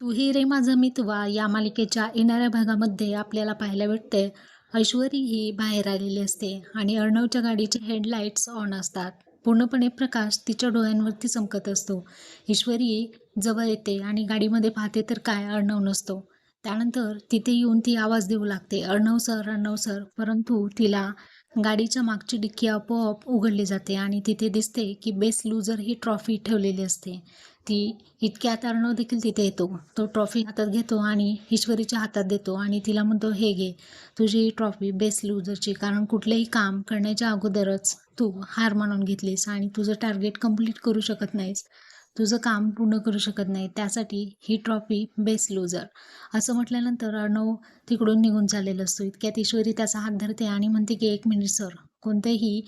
तू ही रे माझा मितवा या मालिकेच्या येणाऱ्या भागामध्ये आपल्याला पाहायला भेटते. ऐश्वरी ही बाहेर आलेली असते आणि अर्णवच्या गाडीचे हेडलाईट्स ऑन असतात. पूर्णपणे प्रकाश तिच्या डोळ्यांवरती चमकत असतो. ईश्वरी जवळ येते आणि गाडीमध्ये पाहते तर काय अर्णव नसतो. त्यानंतर तिथे येऊन ती आवाज देऊ लागते. अर्णव सर अर्णव सर परंतु तिला गाडीच्या मागची डिक्की आपोआप उघडली जाते आणि तिथे दिसते की बेस्ट लूजर ही ट्रॉफी ठेवलेली असते. ती इतक्या अर्णव देखील तिथे येतो. तो ट्रॉफी हातात घेतो आणि ईश्वरीच्या हातात देतो आणि तिला म्हणतो हे घे तुझी ही ट्रॉफी बेस्ट लूजरची कारण कुठलेही काम करण्याच्या अगोदरच तू हार मानून घेतलीस आणि तुझं टार्गेट कंप्लीट करू शकत नाहीस. तुझं काम पूर्ण करू शकत नाही त्यासाठी ही ट्रॉफी बेस्ट लूजर. असं म्हटल्यानंतर अर्णव तिकडून निघून चाललेला असतो. इतक्यात ईश्वरी त्याचा हात धरते आणि म्हणते की एक मिनिट सर. कोणतेही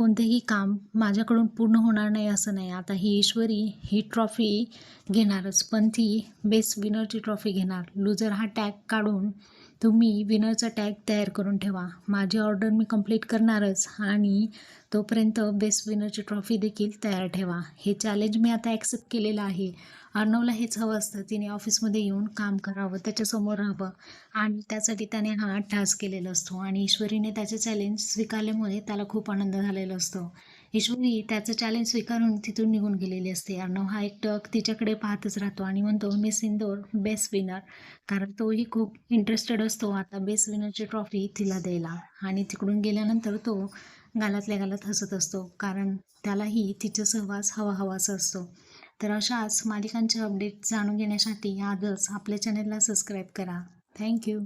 कोणतेही काम माझ्याकडून पूर्ण होणार नाही असं नाही. आता ही ईश्वरी ही ट्रॉफी घेणारच पण ती बेस्ट विनरची ट्रॉफी घेणार. लुजर हा टॅग काढून तुम्ही विनरचा टॅग तयार करून ठेवा. माझी ऑर्डर मी कंप्लीट करणारच आणि तोपर्यंत बेस्ट विनरची ट्रॉफी देखील तयार ठेवा. हे चॅलेंज मी आता ॲक्सेप्ट केलेलं आहे. अर्णवला हेच हवं असतं. तिने ऑफिसमध्ये येऊन काम करावं त्याच्यासमोर राहावं. आणि त्यासाठी त्याने हा टास्क केलेला असतो. आणि ईश्वरीने त्याचे चॅलेंज स्वीकारल्यामुळे त्याला खूप आनंद झालेला असतो. ईश्वरी त्याचं चॅलेंज स्वीकारून तिथून निघून गेलेली असते. अर्णव हा एकटक तिच्याकडे पाहतच राहतो आणि म्हणतो मिस इंदोर बेस्ट विनर कारण तोही खूप इंटरेस्टेड असतो. आता बेस्ट विनरची ट्रॉफी तिला द्यायला. आणि तिकडून गेल्यानंतर तो गालातल्या गालात हसत असतो. कारण त्यालाही तिचा सहवास हवा हवासा असतो. तर अशाच मालिकांचे अपडेट जाणून घेण्यासाठी आजच आपल्या चॅनलला सबस्क्राईब करा. थँक्यू